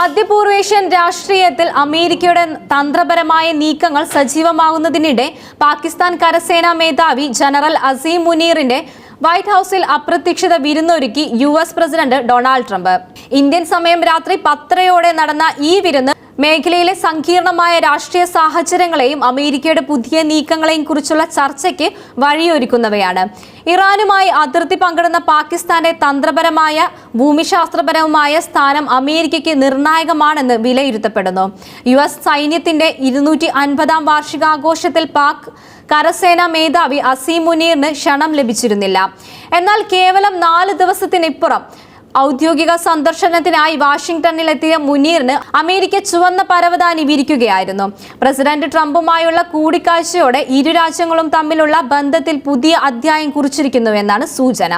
മധ്യപൂർവേഷ്യൻ രാഷ്ട്രീയത്തിൽ അമേരിക്കയുടെ തന്ത്രപരമായ നീക്കങ്ങൾ സജീവമാകുന്നതിനിടെ പാകിസ്ഥാൻ കരസേനാ മേധാവി ജനറൽ അസീം മുനീറിന്റെ വൈറ്റ് ഹൌസിൽ അപ്രതീക്ഷിത വിരുന്നൊരുക്കി US president Donald Trump. Indian സമയം രാത്രി പത്തരയോടെ നടന്ന ഈ വിരുന്ന് മേഖലയിലെ സങ്കീർണമായ രാഷ്ട്രീയ സാഹചര്യങ്ങളെയും അമേരിക്കയുടെ പുതിയ നീക്കങ്ങളെയും കുറിച്ചുള്ള ചർച്ചയ്ക്ക് വഴിയൊരുക്കുന്നവയാണ്. ഇറാനുമായി അതിർത്തി പങ്കിടുന്ന പാകിസ്ഥാന്റെ തന്ത്രപരമായ ഭൂമിശാസ്ത്രപരവുമായ സ്ഥാനം അമേരിക്കയ്ക്ക് നിർണായകമാണെന്ന് വിലയിരുത്തപ്പെടുന്നു. യു എസ് സൈന്യത്തിന്റെ ഇരുന്നൂറ്റി അൻപതാം വാർഷികാഘോഷത്തിൽ പാക് കരസേനാ മേധാവി അസീം മുനീറിന് ക്ഷണം ലഭിച്ചിരുന്നില്ല. എന്നാൽ കേവലം നാല് ദിവസത്തിനിപ്പുറം ഔദ്യോഗിക സന്ദർശനത്തിനായി വാഷിംഗ്ടണിൽ എത്തിയ മുനീറിന് അമേരിക്ക ചുവന്ന പരവതാനി വിരിക്കുകയായിരുന്നു. പ്രസിഡന്റ് ട്രംപുമായുള്ള കൂടിക്കാഴ്ചയോടെ ഇരു രാജ്യങ്ങളും തമ്മിലുള്ള ബന്ധത്തിൽ പുതിയ അധ്യായം കുറിച്ചിരിക്കുന്നുവെന്നാണ് സൂചന.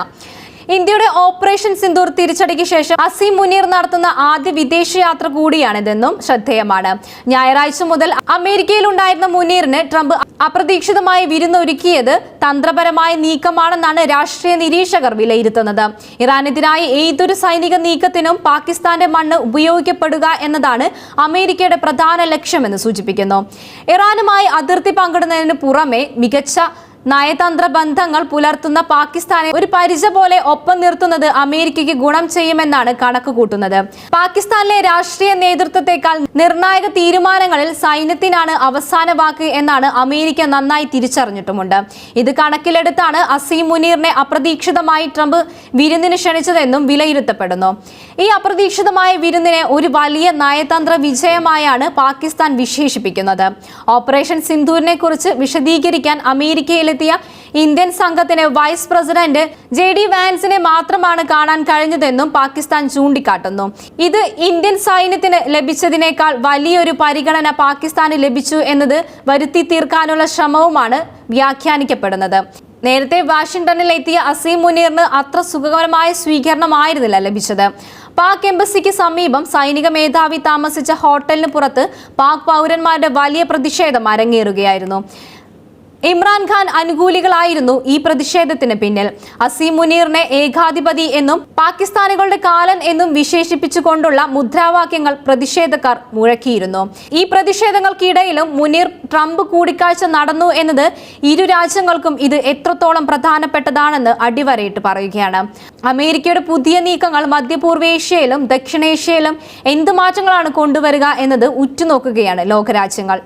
ഇന്ത്യയുടെ ഓപ്പറേഷൻ സിന്ദൂർ തിരിച്ചടിക്ക് ശേഷം അസീം മുനീർ നടത്തുന്ന ആദ്യ വിദേശയാത്ര കൂടിയാണിതെന്നും ശ്രദ്ധേയമാണ്. ഞായറാഴ്ച മുതൽ അമേരിക്കയിലുണ്ടായിരുന്ന മുനീറിന് ട്രംപ് അപ്രതീക്ഷിതമായി വിരുന്നൊരുക്കിയത് തന്ത്രപരമായ നീക്കമാണെന്നാണ് രാഷ്ട്രീയ നിരീക്ഷകർ വിലയിരുത്തുന്നത്. ഇറാനെതിരായ ഏതൊരു സൈനിക നീക്കത്തിനും പാകിസ്ഥാന്റെ മണ്ണ് ഉപയോഗിക്കപ്പെടുക എന്നതാണ് അമേരിക്കയുടെ പ്രധാന ലക്ഷ്യമെന്ന് സൂചിപ്പിക്കുന്നു. ഇറാനുമായി അതിർത്തി പങ്കിടുന്നതിന് പുറമെ മികച്ച നയതന്ത്ര ബന്ധങ്ങൾ പുലർത്തുന്ന പാകിസ്ഥാനെ ഒരു പരിച പോലെ ഒപ്പം നിർത്തുന്നത് അമേരിക്കയ്ക്ക് ഗുണം ചെയ്യുമെന്നാണ് കണക്കുകൂട്ടുന്നത്. പാകിസ്ഥാനിലെ രാഷ്ട്രീയ നേതൃത്വത്തെക്കാൾ നിർണായക തീരുമാനങ്ങളിൽ സൈന്യത്തിനാണ് അവസാന വാക്ക് എന്നാണ് അമേരിക്ക നന്നായി തിരിച്ചറിഞ്ഞിട്ടുമുണ്ട്. ഇത് കണക്കിലെടുത്താണ് അസീം മുനീറിനെ അപ്രതീക്ഷിതമായി ട്രംപ് വിരുന്നിന് ക്ഷണിച്ചതെന്നും വിലയിരുത്തപ്പെടുന്നു. ഈ അപ്രതീക്ഷിതമായ വിരുന്നിനെ ഒരു വലിയ നയതന്ത്ര വിജയമായാണ് പാകിസ്ഥാൻ വിശേഷിപ്പിക്കുന്നത്. ഓപ്പറേഷൻ സിന്ധൂരിനെ കുറിച്ച് വിശദീകരിക്കാൻ അമേരിക്കയിലെത്തിയ ഇന്ത്യൻ സംഘത്തിന് വൈസ് പ്രസിഡന്റ് ജെ ഡി വാൻസിനെ മാത്രമാണ് കാണാൻ കഴിഞ്ഞതെന്നും പാകിസ്ഥാൻ ചൂണ്ടിക്കാട്ടുന്നു. ഇത് ഇന്ത്യൻ സൈന്യത്തിന് ലഭിച്ചതിനേക്കാൾ വലിയൊരു പരിഗണന പാകിസ്ഥാന് ലഭിച്ചു എന്നത് വരുത്തി തീർക്കാനുള്ള ശ്രമവുമാണ് വ്യാഖ്യാനിക്കപ്പെടുന്നത്. നേരത്തെ വാഷിംഗ്ടണിൽ എത്തിയ അസീം മുനീറിന് അത്ര സുഖകരമായ സ്വീകരണമായിരുന്നില്ല ലഭിച്ചത്. പാക് എംബസിക്ക് സമീപം സൈനിക മേധാവി താമസിച്ച ഹോട്ടലിന് പുറത്ത് പാക് പൗരന്മാരുടെ വലിയ പ്രതിഷേധം അരങ്ങേറുകയായിരുന്നു. ഇമ്രാൻഖാൻ അനുകൂലികളായിരുന്നു ഈ പ്രതിഷേധത്തിന് പിന്നിൽ. അസീം മുനീറിനെ ഏകാധിപതി എന്നും പാകിസ്ഥാനികളുടെ കാലൻ എന്നും വിശേഷിപ്പിച്ചുകൊണ്ടുള്ള മുദ്രാവാക്യങ്ങൾ പ്രതിഷേധക്കാർ മുഴക്കിയിരുന്നു. ഈ പ്രതിഷേധങ്ങൾക്കിടയിലും മുനീർ ട്രംപ് കൂടിക്കാഴ്ച നടന്നു എന്നത് ഇരു രാജ്യങ്ങൾക്കും ഇത് എത്രത്തോളം പ്രധാനപ്പെട്ടതാണെന്ന് അടിവരയിട്ട് പറയുകയാണ്. അമേരിക്കയുടെ പുതിയ നീക്കങ്ങൾ മധ്യപൂർവേഷ്യയിലും ദക്ഷിണേഷ്യയിലും എന്ത് മാറ്റങ്ങളാണ് കൊണ്ടുവരിക എന്നത് ഉറ്റുനോക്കുകയാണ് ലോകരാജ്യങ്ങൾ.